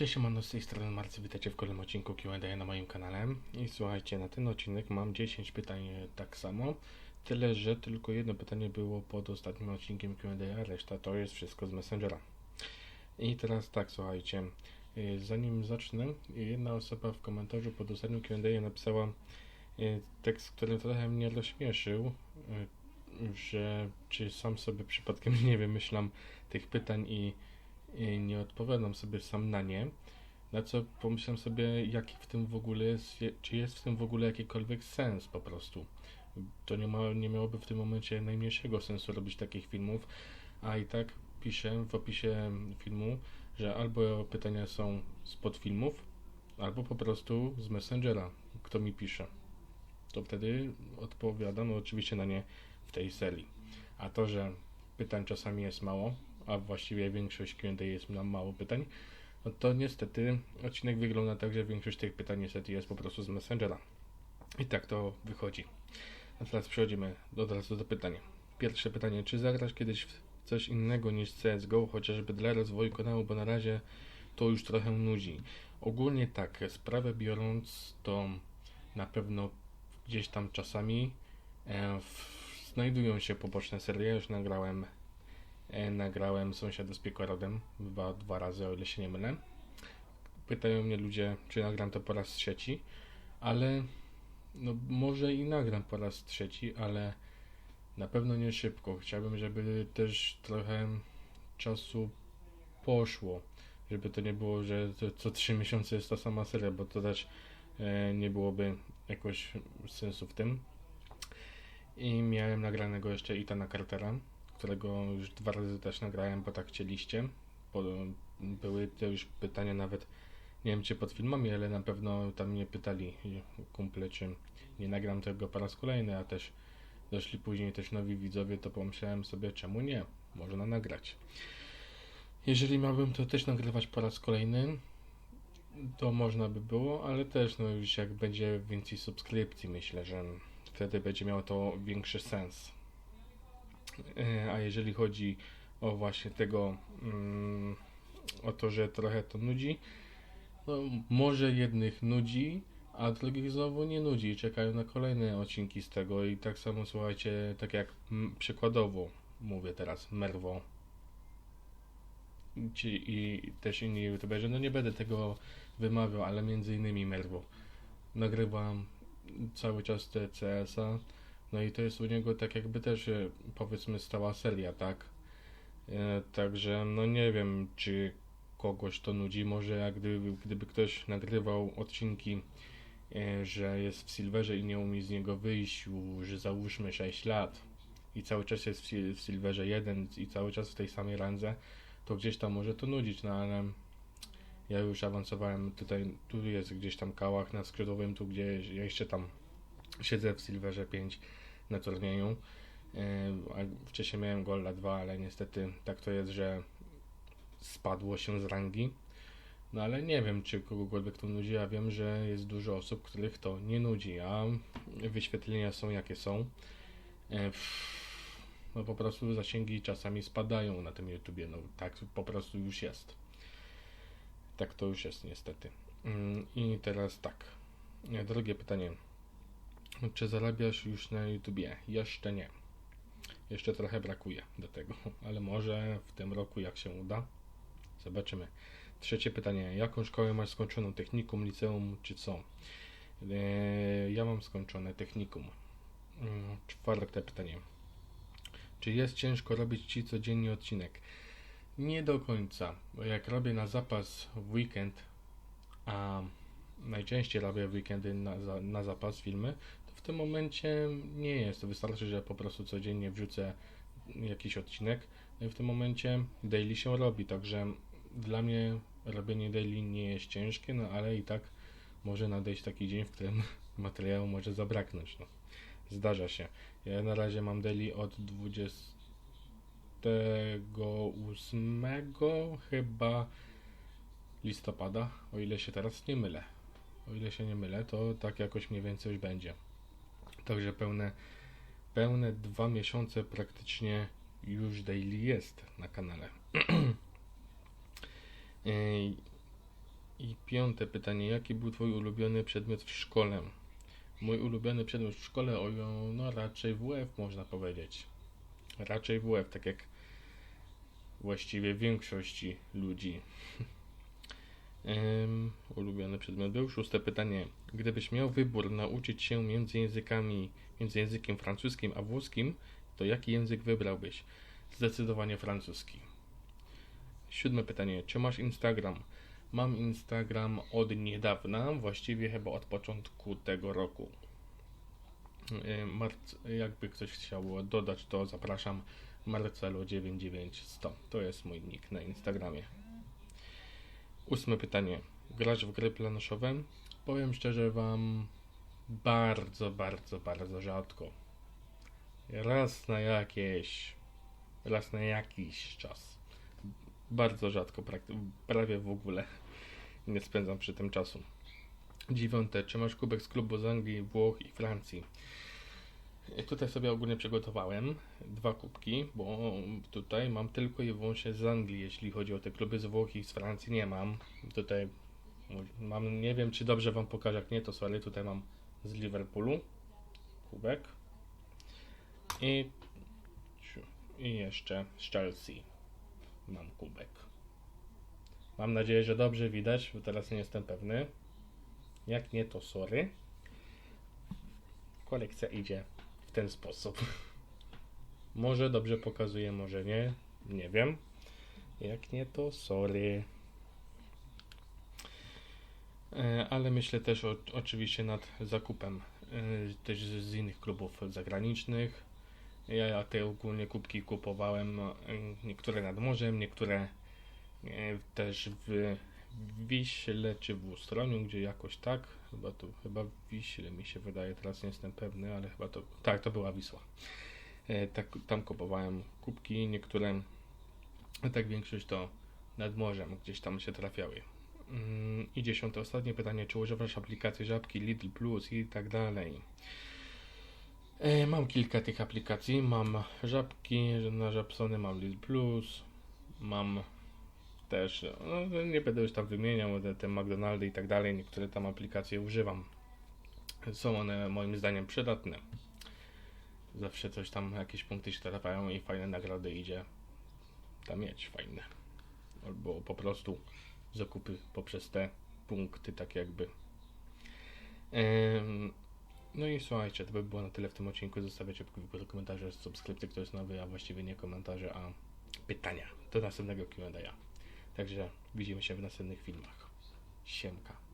Cześć, siemano, z tej strony Marcy, witajcie w kolejnym odcinku Q&A na moim kanale. I słuchajcie, na ten odcinek mam 10 pytań e, tak samo, tyle że tylko jedno pytanie było pod ostatnim odcinkiem Q&A, reszta to jest wszystko z Messengera. I teraz tak, słuchajcie, e, zanim zacznę, jedna osoba w komentarzu pod ostatnim Q&A napisała e, tekst, który trochę mnie rozśmieszył, że czy sam sobie przypadkiem nie wymyślam tych pytań i i nie odpowiadam sobie sam na nie, na co pomyślałem sobie, jaki w tym w ogóle jest, czy jest w tym w ogóle jakikolwiek sens po prostu. To nie, ma, nie miałoby w tym momencie najmniejszego sensu robić takich filmów, a i tak piszę w opisie filmu, że albo pytania są spod filmów, albo po prostu z Messengera, kto mi pisze. To wtedy odpowiadam oczywiście na nie w tej serii. A to, że pytań czasami jest mało, a właściwie większość Q&A jest nam mało pytań, no to niestety odcinek wygląda tak, że większość tych pytań niestety jest po prostu z Messengera. I tak to wychodzi. A teraz przechodzimy od razu do pytania. Pierwsze pytanie, czy zagrasz kiedyś w coś innego niż CSGO, chociażby dla rozwoju kanału, bo na razie to już trochę nudzi. Ogólnie tak, sprawę biorąc, to na pewno gdzieś tam czasami e, w, znajdują się poboczne serie. Już nagrałem nagrałem Sąsiada z Piekorodem dwa, dwa razy, o ile się nie mylę. Pytają mnie ludzie, czy nagram to po raz trzeci, ale no może i nagram po raz trzeci, ale na pewno nie szybko. Chciałbym, żeby też trochę czasu poszło, żeby to nie było, że co trzy miesiące jest ta sama seria, bo to też e, nie byłoby jakoś sensu w tym. I miałem nagranego jeszcze Itana Cartera, którego już dwa razy też nagrałem, bo tak chcieliście. Bo były te już pytania nawet, nie wiem czy pod filmami, ale na pewno tam mnie pytali kumple, czy nie nagram tego po raz kolejny, a też doszli później też nowi widzowie, to pomyślałem sobie, czemu nie, można nagrać. Jeżeli miałbym to też nagrywać po raz kolejny, to można by było, ale też no już jak będzie więcej subskrypcji, myślę, że wtedy będzie miało to większy sens. E, a jeżeli chodzi o właśnie tego, mm, o to, że trochę to nudzi, no może jednych nudzi, a drugich znowu nie nudzi. Czekają na kolejne odcinki z tego i tak samo słuchajcie, tak jak przykładowo mówię teraz, Merwo ci, i też inni youtuberzy, no nie będę tego wymawiał, ale między innymi Merwo. Nagrywam cały czas te CS-a, no i to jest u niego tak jakby też e, powiedzmy stała seria, tak? E, także no nie wiem, czy kogoś to nudzi. Może jak gdyby, gdyby ktoś nagrywał odcinki, e, że jest w Silverze i nie umie z niego wyjść już załóżmy 6 lat i cały czas jest w, Silverze 1 i cały czas w tej samej randze, to gdzieś tam może to nudzić, no ale ja już awansowałem tutaj, tu jest gdzieś tam kałach na skrzydłowym, tu gdzie jeszcze tam siedzę w Silverze 5 na turnieju. E, wcześniej miałem Golda 2, ale niestety tak to jest, że spadło się z rangi. No ale nie wiem, czy kogokolwiek to nudzi. Ja wiem, że jest dużo osób, których to nie nudzi, a wyświetlenia są jakie są. E, no po prostu zasięgi czasami spadają na tym YouTubie. No tak po prostu już jest. Tak to już jest niestety. Mm, I teraz tak. Drugie pytanie. Czy zarabiasz już na YouTubie? Jeszcze nie. Jeszcze trochę brakuje do tego, ale może w tym roku jak się uda. Zobaczymy. Trzecie pytanie. Jaką szkołę masz skończoną? Technikum, liceum czy co? Eee, ja mam skończone technikum. Mm, czwarte pytanie. Czy jest ciężko robić Ci codziennie odcinek? Nie do końca, bo jak robię na zapas w weekend, a najczęściej robię w weekendy na, na zapas filmy, w tym momencie nie jest. Wystarczy, że po prostu codziennie wrzucę jakiś odcinek. No w tym momencie daily się robi, także dla mnie robienie daily nie jest ciężkie, no ale i tak może nadejść taki dzień, w którym materiału może zabraknąć. No. Zdarza się. Ja na razie mam daily od 28 chyba listopada, o ile się teraz nie mylę. O ile się nie mylę, to tak jakoś mniej więcej już będzie. Także pełne, pełne dwa miesiące praktycznie już daily jest na kanale. I piąte pytanie. Jaki był Twój ulubiony przedmiot w szkole? Mój ulubiony przedmiot w szkole, o, no raczej WF można powiedzieć. Raczej WF, tak jak właściwie większości ludzi. Em, ulubiony przedmiot był. Szóste pytanie. Gdybyś miał wybór nauczyć się między językami, między językiem francuskim a włoskim, to jaki język wybrałbyś? Zdecydowanie francuski. Siódme pytanie. Czy masz Instagram? Mam Instagram od niedawna, właściwie chyba od początku tego roku. Marc, jakby ktoś chciał dodać, to zapraszam Marcelo99100. To jest mój nick na Instagramie. Ósme pytanie. Grasz w gry planszowe? Powiem szczerze Wam, bardzo, bardzo, bardzo rzadko. Raz na jakieś, raz na jakiś czas. Bardzo rzadko, prawie w ogóle nie spędzam przy tym czasu. Dziewiąte. Czy masz kubek z klubu z Anglii, Włoch i Francji? Tutaj sobie ogólnie przygotowałem dwa kubki, bo tutaj mam tylko i wyłącznie z Anglii, jeśli chodzi o te kluby z Włoch i z Francji nie mam. Tutaj mam, nie wiem czy dobrze Wam pokażę, jak nie to sorry, tutaj mam z Liverpoolu kubek i, i jeszcze z Chelsea mam kubek. Mam nadzieję, że dobrze widać, bo teraz nie jestem pewny. Jak nie to sorry. Kolekcja idzie w ten sposób. Może dobrze pokazuje, może nie. Nie wiem. Jak nie, to sorry. E, Ale myślę też o, oczywiście nad zakupem e, też z innych klubów zagranicznych. Ja, te ogólnie kubki kupowałem e, niektóre nad morzem, niektóre też w Wiśle czy w Ustroniu, gdzie jakoś tak, chyba tu, chyba Wiśle mi się wydaje, teraz nie jestem pewny, ale chyba to, tak, to była Wisła. E, tak, tam kupowałem kubki, niektóre, tak większość to nad morzem, gdzieś tam się trafiały. Mm, I dziesiąte, ostatnie pytanie, czy używasz aplikacji Żabki, Lidl Plus i tak dalej? E, mam kilka tych aplikacji, mam Żabki, na Żabsony mam Lidl Plus, mam też, no, nie będę już tam wymieniał, te, te McDonaldy i tak dalej, niektóre tam aplikacje używam. Są one moim zdaniem przydatne. Zawsze coś tam, jakieś punkty się trafiają i fajne nagrody idzie tam mieć, fajne. Albo po prostu zakupy poprzez te punkty, tak jakby. Em, no i słuchajcie, to by było na tyle w tym odcinku. Zostawiacie w komentarze, subskrypcje, kto jest nowy, a właściwie nie komentarze, a pytania do następnego Q&A. Także widzimy się w następnych filmach. Siemka.